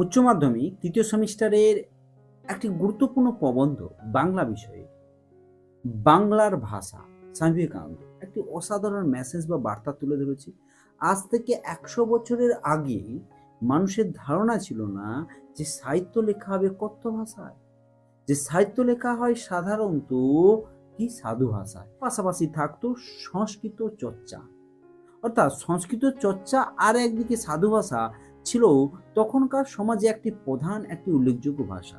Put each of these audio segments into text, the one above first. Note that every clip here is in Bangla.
উচ্চ মাধ্যমিক তৃতীয় সেমিস্টারের একটি গুরুত্বপূর্ণ প্রবন্ধ বাংলা বিষয়ে। বাংলার ভাষা স্বামী বিবেকানন্দ একটি অসাধারণ মেসেজ বা বার্তা তুলে ধরেছে। আজ থেকে একশো বছরের আগে মানুষের ধারণা ছিল না যে সাহিত্য লেখা হবে কথ্য ভাষায়। যে সাহিত্য লেখা হয় সাধারণত কি? সাধু ভাষায়। পাশাপাশি থাকতো সংস্কৃত চর্চা। অর্থাৎ সংস্কৃত চর্চা আর একদিকে সাধু ভাষা ছিল তখনকার সমাজে একটি প্রধান, একটি উল্লেখযোগ্য ভাষা।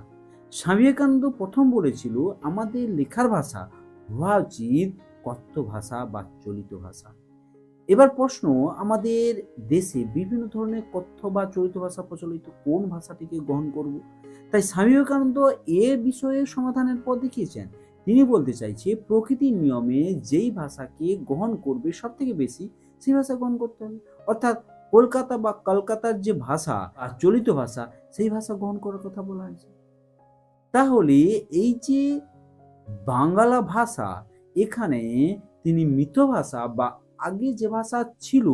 স্বামী বিবেকানন্দ প্রথম বলেছিল, আমাদের লেখার ভাষা হওয়া উচিত কথ্য ভাষা বা চলিত ভাষা। এবার প্রশ্ন, আমাদের দেশে বিভিন্ন ধরনের কথ্য বা চলিত ভাষা প্রচলিত, কোন ভাষাটিকে গ্রহণ করব? তাই স্বামী বিবেকানন্দ এ বিষয়ে সমাধানের পথ দেখিয়েছেন। তিনি বলতে চাইছে, প্রকৃতির নিয়মে যেই ভাষাকে গ্রহণ করবে সব থেকে বেশি, সেই ভাষা গ্রহণ করতে হবে। অর্থাৎ কলকাতা বা কলকাতার যে ভাষা আর চলিত ভাষা, সেই ভাষা গ্রহণ করার কথা বলা হয়েছে। তাহলে এই যে বাংলা ভাষা, এখানে তিনি মৃত ভাষা বা আগে যে ভাষা ছিল,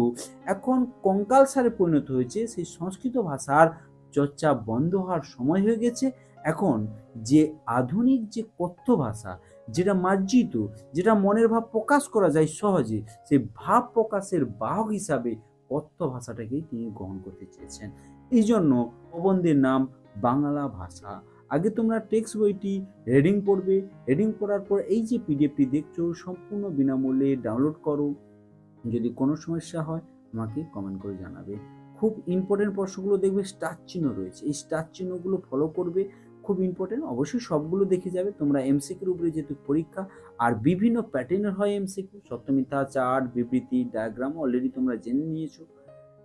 এখন কঙ্কাল সারে পরিণত হয়েছে, সেই সংস্কৃত ভাষার চর্চা বন্ধ হওয়ার সময় হয়ে গেছে। এখন যে আধুনিক যে কথ্য ভাষা, যেটা মার্জিত, যেটা মনের ভাব প্রকাশ করা যায় সহজে, সেই ভাব প্রকাশের বাহক হিসাবে কথ্য ভাষাটাকেই তিনি গ্রহণ করতে চেয়েছেন। এই জন্য প্রবন্ধের নাম বাংলা ভাষা। আগে তোমরা টেক্সট বইটি রেডিং পড়বে। রেডিং পড়ার পর এই যে পিডিএফটি দেখছ, সম্পূর্ণ বিনামূল্যে ডাউনলোড করো। যদি কোনো সমস্যা হয়, আমাকে কমেন্ট করে জানাবে। খুব ইম্পর্টেন্ট প্রশ্নগুলো দেখবে, স্টার চিহ্ন রয়েছে। এই স্টার চিহ্নগুলো ফলো করবে। খুব ইম্পর্টেন্ট অবশ্যই সবগুলো দেখে যাবে। তোমরা এমসিকিউর উপরে যেহেতু পরীক্ষা, আর বিভিন্ন প্যাটার্নের হয় এমসিকিউ সপ্তমিতা চার্ট বিবৃতি ডায়াগ্রাম অলরেডি তোমরা জেনে নিয়েছো।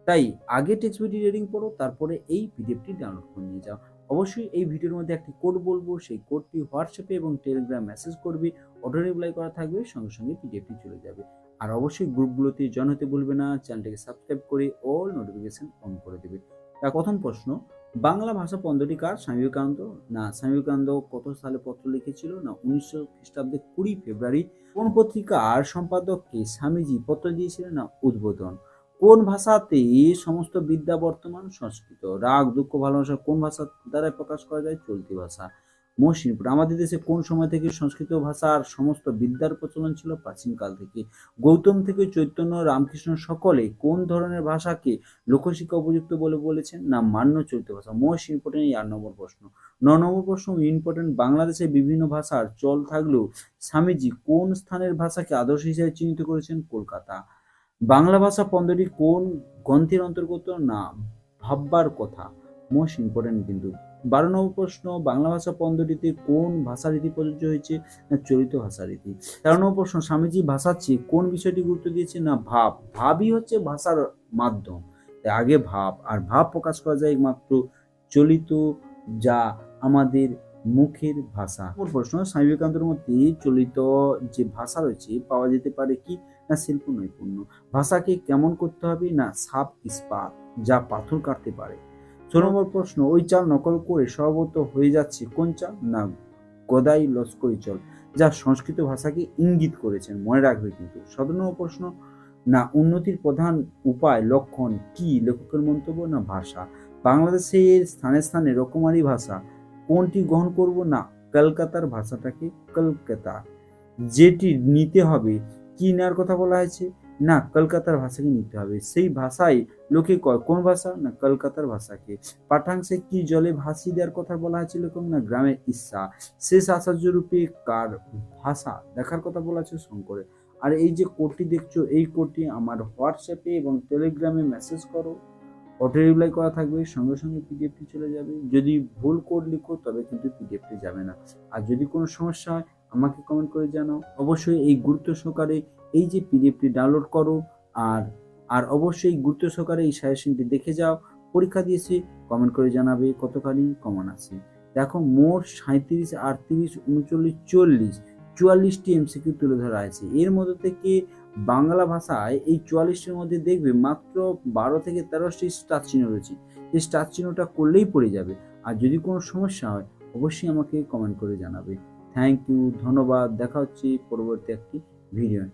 তাই আগে টেক্সট বইটি রিডিং পড়ো, তারপরে এই পিডিএফটি ডাউনলোড করে নিয়ে যাও। অবশ্যই এই ভিডিওর মধ্যে একটি কোড বলব, সেই কোডটি হোয়াটসঅ্যাপে এবং টেলিগ্রাম মেসেজ করবে। অটো রিপ্লাই করা থাকবে, সঙ্গে সঙ্গে পিডিএফটি চলে যাবে। আর অবশ্যই গ্রুপগুলোতে জয়েন হতে ভুলবে না চ্যানেলটিকে সাবস্ক্রাইব করে অল নোটিফিকেশন অন করে দেবে। তার প্রথম প্রশ্ন, বাংলা ভাষা পন্দটি কার? স্বামী বিবেকানন্দ? না, স্বামী বিবেকানন্দ কত সালে পত্র লিখেছিল? না, উনিশশো খ্রিস্টাব্দে কুড়ি ফেব্রুয়ারি। কোন পত্রিকার সম্পাদককে স্বামীজি পত্র দিয়েছিলেন? না, উদ্বোধন। কোন ভাষাতে সমস্ত বিদ্যা বর্তমান সংস্কৃত? রাগ, দুঃখ, ভালোবাসা কোন ভাষা দ্বারা প্রকাশ করা যায়? চলতি ভাষা। ইম্পর্টেন্ট আমাদের দেশে কোন সময় থেকে সংস্কৃত ভাষার সমস্ত বিদ্যার প্রচলন ছিল? প্রাচীনকাল থেকে। গৌতম থেকে চৈতন্য, রামকৃষ্ণ সকলে কোন ধরনের ভাষাকে লোকশিক্ষা উপযুক্ত বলে বলেছেন? না, মান্য চলিত ভাষা। মোস্ট ইম্পর্টেন্ট এই আট নম্বর প্রশ্ন। ন নম্বর প্রশ্ন, ইম্পর্টেন্ট বাংলাদেশে বিভিন্ন ভাষার চল থাকলেও স্বামীজি কোন স্থানের ভাষাকে আদর্শ হিসেবে চিহ্নিত করেছেন? কলকাতা। বাংলা ভাষা পদ্ধতি কোন গ্রন্থের অন্তর্গত? না, ভাববার কথা। মোস্ট ইম্পর্টেন্ট কিন্তু। বারো নম্বর প্রশ্ন, বাংলা ভাষা পদ্ধতিতে কোন ভাষা রীতি প্রযোজ্য হয়েছে? না, চলিত ভাষা রীতি তেরো নম্বর প্রশ্ন, স্বামীজি ভাষার চেয়ে কোন বিষয়টি গুরুত্ব দিয়েছে না, ভাব। ভাবই হচ্ছে ভাষার মাধ্যম। আগে ভাব, আর ভাব প্রকাশ করা যায় একমাত্র চলিত যা আমাদের মুখের ভাষা। প্রশ্ন, স্বামী বিবেকানন্দের মধ্যে চলিত যে ভাষা রয়েছে, পাওয়া যেতে পারে কি? না শিল্প নৈপুণ্য ভাষাকে কেমন করতে হবে? না সাপ ইস্পাত যা পাথর কাটতে পারে। ছ নম্বর প্রশ্ন, ওই চাল নকল করে সর্বত হয়ে যাচ্ছে কোন চাল? না, গদাই লস্করি চল, যা সংস্কৃত ভাষাকে ইঙ্গিত করেছেন। মনে রাখবে কিন্তু সতেরো নম্বর প্রশ্ন, না, উন্নতির প্রধান উপায়, লক্ষণ কি? লেখকের মন্তব্য, না, ভাষা। বাংলাদেশের স্থানে স্থানে রকমারি ভাষা, কোনটি গ্রহণ করব? না, কলকাতার ভাষাটাকে কলকাতা। যেটি নিতে হবে, কি নেওয়ার কথা বলা হয়েছে? না, কলকাতার ভাষাকে নিতে হবে। সেই ভাষায় লোকে কয়, কোন ভাষা? না, কলকাতার ভাষাকে। পাঠাংশে কি জলে ভাসি দেওয়ার কথা বলা হয়েছিল কোন না গ্রামের ইচ্ছা শেষ আচার্য রূপে কার ভাষা? দেখার কথা বলা আছে শঙ্করের। আর এই যে কোডটি দেখছ, এই কোডটি আমার হোয়াটসঅ্যাপে এবং টেলিগ্রামে মেসেজ করো। অটো রিপ্লাই করা থাকবে, সঙ্গে সঙ্গে পিডিএফটি চলে যাবে। যদি ভুল কোড লিখো, তবে কিন্তু পিডিএফটি যাবে না। আর যদি কোনো সমস্যা হয় আমাকে কমেন্ট করে জানাও। অবশ্যই এই গুরুত্ব সহকারে এই যে পিডিএফটি ডাউনলোড করো আর আর অবশ্যই গুরুত্ব সহকারে এই সাজেশনটি দেখে যাও। পরীক্ষা দিয়েছি কমেন্ট করে জানাবে কতখানি কমন আছে। দেখো, মোট সাঁত্রিশ আটত্রিশ, উনচল্লিশ চল্লিশ চুয়াল্লিশটি এমসিকিউ তুলে ধরা আছে এর মধ্যে থেকে বাংলা ভাষায় এই চুয়াল্লিশটির মধ্যে দেখবে মাত্র বারো থেকে তেরোটি স্টার চিহ্ন রয়েছে। এই স্টার চিহ্নটা করলেই পড়ে যাবে। আর যদি কোনো সমস্যা হয়, অবশ্যই আমাকে কমেন্ট করে জানাবে। থ্যাংক ইউ ধন্যবাদ দেখা হচ্ছে পরবর্তী একটি ভিডিও